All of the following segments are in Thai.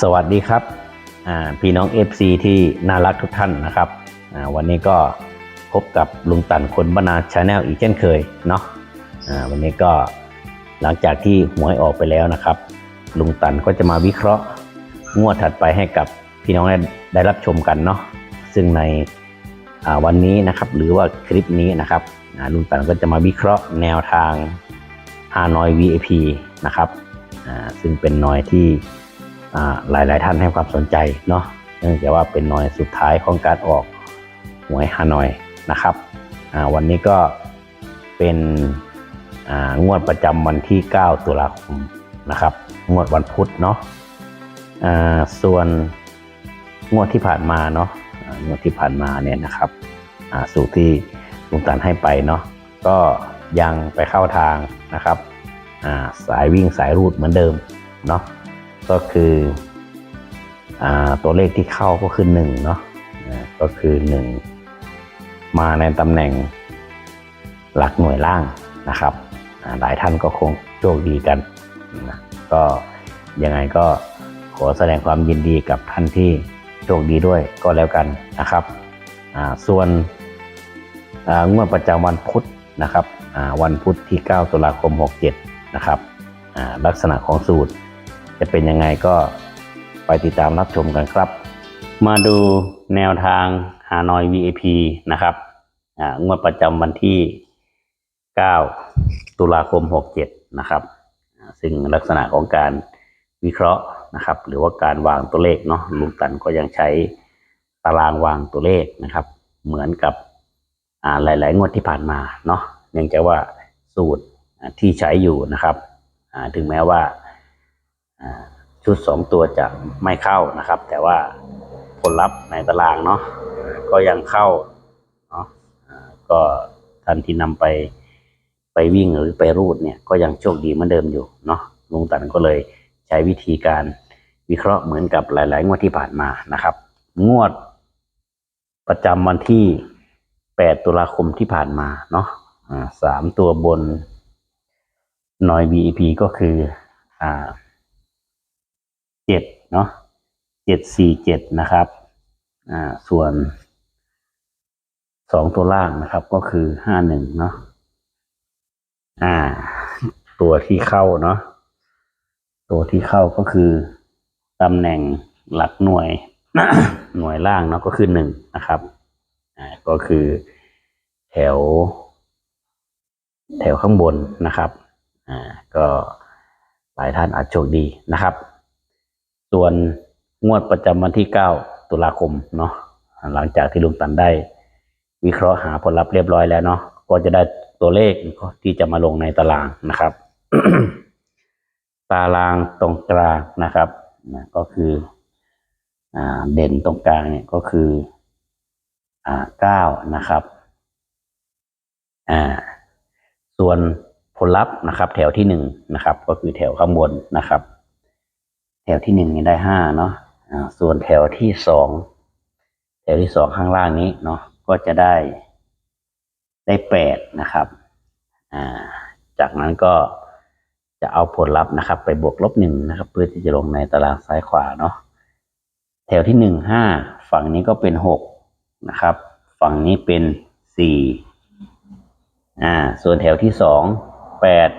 สวัสดีครับพี่น้อง FC ที่น่ารักทุกท่านนะครับวันนี้ก็พบกับลุงตันคนบรรณาชาแนลอีกเช่นเคยเนาะวันนี้ก็หลังจากที่หวยออกไปแล้วนะครับ ลุงตันก็จะมาวิเคราะห์งวดถัดไปให้กับพี่น้องได้ไดรับชมกันเนาะซึ่งในวันนี้นะครับหรือว่าคลิปนี้นะครับลุงตันก็จะมาวิเคราะห์แนวทางฮานอย VIP นะครับซึ่งเป็นนอยที่ อ่ายหลายท่านให้ความสนใจเนาะเนื่องจากว่าเป็นหน่วยสุดท้ายของการออกหวยฮานอยนะครับวันนี้ก็เป็นงวดประจำวันที่ 9 ตุลาคมนะครับ งวดวันพุธเนาะส่วนงวดที่ผ่านมาเนาะงวดที่ผ่านมาเนี่ยนะครับสูตรที่ลุงตันให้ไปเนาะก็ยังไปเข้าทางนะครับสายวิ่งสายรูดเหมือนเดิมเนาะ ก็คืออตัวเลขที่เข้าก็คือหนึ่งเนาะก็คือหนึ่งมาในตำแหน่งหลักหน่วยล่างนะครับหลายท่านก็คงโชคดีกันนะก็ยังไงก็ขอแสดงความยินดีกับท่านที่โชคดีด้วยก็แล้วกันนะครับส่วนงวดประจำวันพุธนะครับวันพุธที่ 9 ตุลาคม 67 นะครับลักษณะของสูตร จะเป็นยังไงก็ไปติดตามรับชมกันครับ มาดูแนวทางฮานอย VIP นะครับงวดประจำวันที่ 9 ตุลาคม 67 นะครับ ซึ่งลักษณะของการวิเคราะห์นะครับ หรือว่าการวางตัวเลขเนาะลุงตันก็ยังใช้ตารางวางตัวเลขนะครับ เหมือนกับหลาย ๆ งวดที่ผ่านมาเนาะเนื่องจากว่าสูตรที่ใช้อยู่นะครับถึงแม้ว่า ชุดสองตัวจะไม่เข้านะครับ แต่ว่าผลลัพธ์ในตารางเนาะก็ยังเข้าเนาะก็ท่านที่นำไปไปวิ่งหรือไปรูดเนี่ยก็ยังโชคดีเหมือนเดิมอยู่เนาะลุงตันก็เลยใช้วิธีการวิเคราะห์เหมือนกับหลาย ๆ งวดที่ผ่านมานะครับ งวดประจำวันที่ 8 ตุลาคมที่ผ่านมาเนาะสามตัวบนนอย BEP ก็คือ อ่า เจ็ดเนาะเจ็ดสี่เจ็ดนะครับ อ่า ส่วนสองตัวล่างนะครับ ก็คือห้าหนึ่งเนาะ อ่า ตัวที่เข้าเนาะ ตัวที่เข้าก็คือตำแหน่งหลักหน่วย หน่วยล่างเนาะก็คือหนึ่งนะครับ อ่า ก็คือแถว แถวข้างบนนะครับ อ่า ก็หลายท่านอาจโชคดีนะครับ ส่วนงวดประจำวันที่ 9 ตุลาคมเนาะหลังจากที่ลุงตันได้ วิเคราะห์หาผลลัพธ์เรียบร้อยแล้วเนาะก็จะได้ตัวเลขที่จะมาลงในตารางนะครับ ตารางตรงกลางนะครับนะก็คืออเด่นตรงกลางเนี่ยก็คืออ่าเก้านะครับอ่าส่วนผลลัพธ์นะครับ แถวที่หนึ่งนะครับ ก็คือแถวข้างบนนะครับ ถวที่หนึ่งได้ห้าเนาะส่วนแถวที่สองแถวที่สองข้างล่างนี้เนาะก็จะได้ได้แปดนะครับจากนั้นก็จะเอาผลลัพธ์นะครับ ไปบวกลบหนึ่งนะครับ เพื่อที่จะลงในตารางซ้ายขวาเนาะแถวที่หนึ่งห้าฝั่งนี้ก็เป็นหกนะครับ ฝั่งนี้เป็นสี่อ่า ส่วนแถวที่สองแปด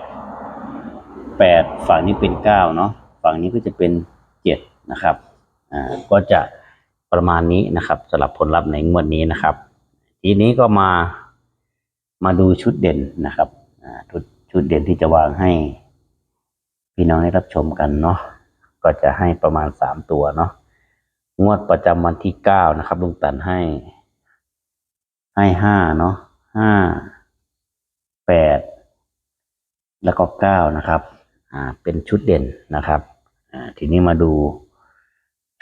แปดฝั่งนี้เป็นเก้าเนาะ ฝั่งนี้ก็จะเป็นเจ็ดนะครับอ่าก็จะประมาณนี้นะครับสำหรับผลลัพธ์ในงวดนี้นะครับ ทีนี้ก็มามาดูชุดเด่นนะครับอ่าชุดชุดเด่นที่จะวางให้ พี่น้องได้รับชมกันเนาะก็จะให้ประมาณสามตัวเนาะงวดประจำวันที่เก้านะครับลุงตันให้ ให้ห้าเนาะห้าแปดแล้วก็เก้านะครับ อ่าเป็นชุดเด่นนะครับอ่าทีนี้มาดู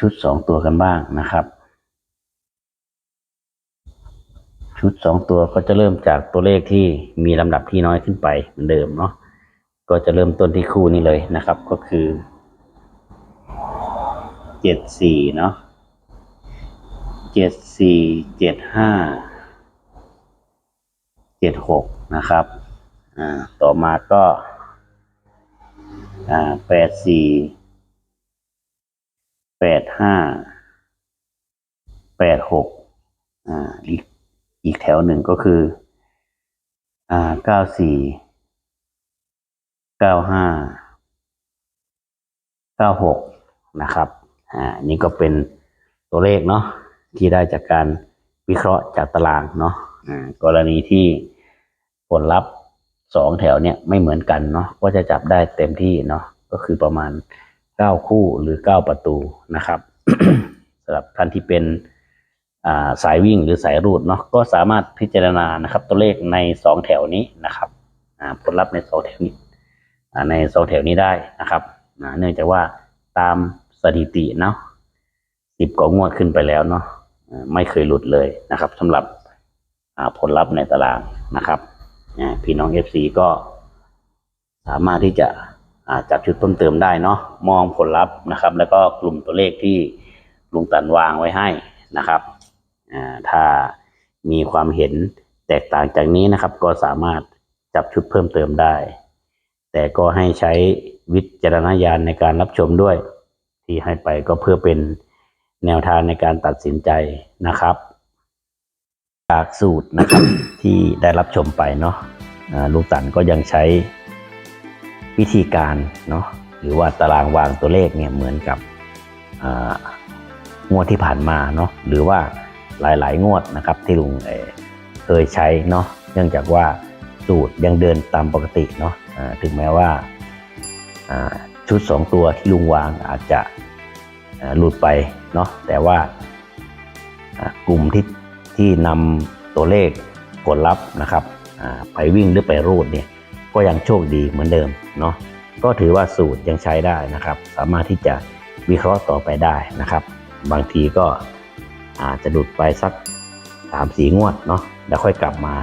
ชุดสองตัวกันบ้างนะครับ ชุดสองตัวก็จะเริ่มจากตัวเลขที่มีลำดับที่น้อยขึ้นไปเหมือนเดิมเนาะก็จะเริ่มต้นที่คู่นี้เลยนะครับ ก็คือเจ็ดสี่เนาะเจ็ดสี่เจ็ดห้าเจ็ดหกนะครับ อ่า ต่อมาก็ อ่าแปดสี่แปดห้าแปดหกอ่าอีกอีกแถวหนึ่งก็คืออ่าเก้าสี่เก้าห้าเก้าหกนะครับอ่านี่ก็เป็นตัวเลขเนาะที่ได้จากการวิเคราะห์จากตารางเนาะอ่ากรณีที่ผลลัพธ์ สองแถวเนี่ยไม่เหมือนกันเนาะก็จะจับได้เต็มที่เนาะก็คือประมาณเก้าคู่หรือเก้าประตูนะครับสำหรับท่านที่เป็นาสายวิ่งหรือสายรูดเนาะก็สามารถพิจารณานะครับ ตัวเลขในสองแถวนี้นะครับผลลัพธ์ในสองแถวนี้ในสองแถวนี้ได้นะครับเนื่องจากว่าตามสถิติเนาะสิบกว่างวดขึ้นไปแล้วเนาะไม่เคยหลุดเลยนะครับสำหรับผลลัพธ์ในตารางนะครับ อ่าพี่น้องเอฟซีก็สามารถที่จะจับชุดเพิ่มเติมได้เนาะมองผลลัพธ์นะครับ แล้วก็กลุ่มตัวเลขที่ลุงตันวางไว้ให้นะครับถ้ามีความเห็นแตกต่างจากนี้นะครับ ก็สามารถจับชุดเพิ่มเติมได้ แต่ก็ให้ใช้วิจารณญาณในการรับชมด้วย ที่ให้ไปก็เพื่อเป็นแนวทางในการตัดสินใจนะครับ จากสูตรนะครับที่ได้รับชมไปเนาะ ลุงตันก็ยังใช้วิธีการเนาะหรือว่าตารางวางตัวเลขเนี่ยเหมือนกับงวดที่ผ่านมาเนาะหรือว่าหลายๆ งวดนะครับที่ลุงเเคยใช้เนาะเนื่องจากว่าสูตรยังเดินตามปกติเนาะถึงแม้ว่าชุด 2 ตัวที่ลุงวางอาจจะหลุดไปเนาะแต่ว่ากลุ่มที่ที่นำตัวเลขผลลัพธ์นะครับ ไปวิ่งหรือไปรูดเนี่ยก็ยังโชคดีเหมือนเดิมเนาะก็ถือว่าสูตรยังใช้ได้นะครับ สามารถที่จะวิเคราะห์ต่อไปได้นะครับ บางทีก็อาจจะหลุดไปสักสามสีงวดเนาะแล้วค่อยกลับมา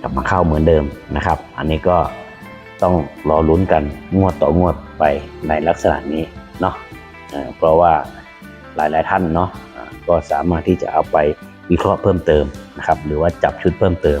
กลับมาเข้าเหมือนเดิมนะครับ อันนี้ก็ต้องรอลุ้นกันงวดต่องวดไปในลักษณะนี้เนาะเพราะว่าหลายๆท่านเนาะก็สามารถที่จะเอาไปวิเคราะห์เพิ่มเติมนะครับ หรือว่าจับชุดเพิ่มเติม